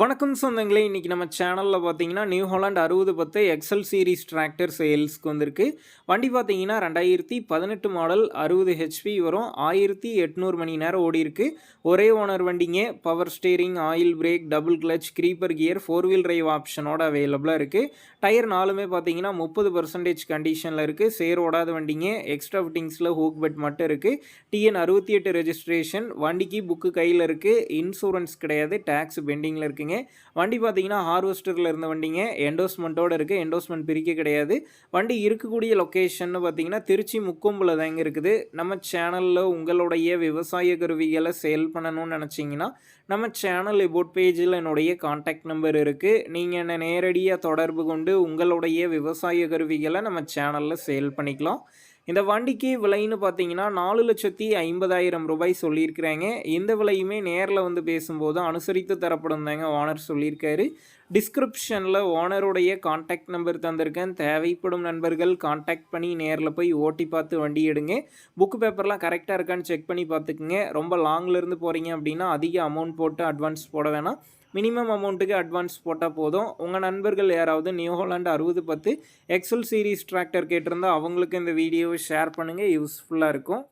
வணக்கம் சொந்தங்களே இன்றைக்கி நம்ம சேனலில் பார்த்தீங்கன்னா நியூ ஹாலாண்ட் அறுபது பத்து எக்ஸல் சீரிஸ் டிராக்டர் சேல்ஸ்க்கு வந்திருக்கு. வண்டி பார்த்தீங்கன்னா ரெண்டாயிரத்தி பதினெட்டு மாடல் அறுபது ஹெச்பி வரும். ஆயிரத்தி எட்நூறு மணி நேரம் ஓடி இருக்கு. ஒரே ஓனர் வண்டிங்க. Power steering oil brake double clutch creeper gear four wheel drive ஆப்ஷனோட அவைலபிளாக இருக்குது டயர் நாலுமே பார்த்தீங்கன்னா முப்பது பர்சன்டேஜ் கண்டிஷனில் இருக்குது சேர் ஓடாத வண்டிங்க. எக்ஸ்ட்ரா ஃபிட்டிங்ஸில் ஹூக் பெட் மட்டும் இருக்குது டிஎன் அறுபத்தி எட்டு ரெஜிஸ்ட்ரேஷன் வண்டிக்கு புக்கு கையில் இருக்குது இன்சூரன்ஸ் கிடையாது. டேக்ஸ் பெண்டிங்கில் இருக்குங்க. வண்டி பார்த்தீங்கன்னா ஹார்வெஸ்டரில் இருந்த வண்டிங்க. என்டோஸ்மெண்ட்டோடு இருக்குது என்டோஸ்மெண்ட் பிரிக்க கிடையாது. வண்டி இருக்கக்கூடிய லொக்கேஷன் பார்த்தீங்கன்னா திருச்சி முக்கொம்பில் தாங்க இருக்குது. நம்ம சேனலில் உங்களுடைய விவசாய கருவிகளை சேல் பண்ணணும்னு நினச்சிங்கன்னா நம்ம சேனல் இபோட் பேஜில் என்னுடைய காண்டாக்ட் நம்பர் இருக்குது நீங்கள் என்னை நேரடியாக தொடர்பு கொண்டு உங்களுடைய விவசாய கருவிகளை நம்ம சேனலில் சேல் பண்ணிக்கலாம். இந்த வண்டிக்கு விலைன்னு பார்த்தீங்கன்னா நாலு லட்சத்தி ஐம்பதாயிரம் ரூபாய் சொல்லியிருக்கிறாங்க. எந்த விலையுமே நேரில் வந்து பேசும்போது அனுசரித்து தரப்படும் தாங்க ஓனர் சொல்லியிருக்காரு. டிஸ்கிரிப்ஷனில் ஓனருடைய காண்டாக்ட் நம்பர் தந்திருக்கேன். தேவைப்படும் நண்பர்கள் காண்டாக்ட் பண்ணி நேரில் போய் ஓட்டி பார்த்து வண்டி எடுங்க. புக்கு பேப்பர்லாம் கரெக்டாக இருக்கான்னு செக் பண்ணி பார்த்துக்குங்க. ரொம்ப லாங்லேருந்து போகிறீங்க அப்படின்னா அதிக அமௌண்ட் போட்டு அட்வான்ஸ் போட வேணாம். மினிமம் அமௌண்ட்டுக்கு அட்வான்ஸ் போட்டால் போதும். உங்கள் நண்பர்கள் யாராவது நியூ ஹாலாண்ட் அறுபது பத்து எக்ஸல் சீரிஸ் டிராக்டர் கேட்டிருந்தால் அவங்களுக்கு இந்த வீடியோவை ஷேர் பண்ணுங்கள் யூஸ்ஃபுல்லாக இருக்கும்.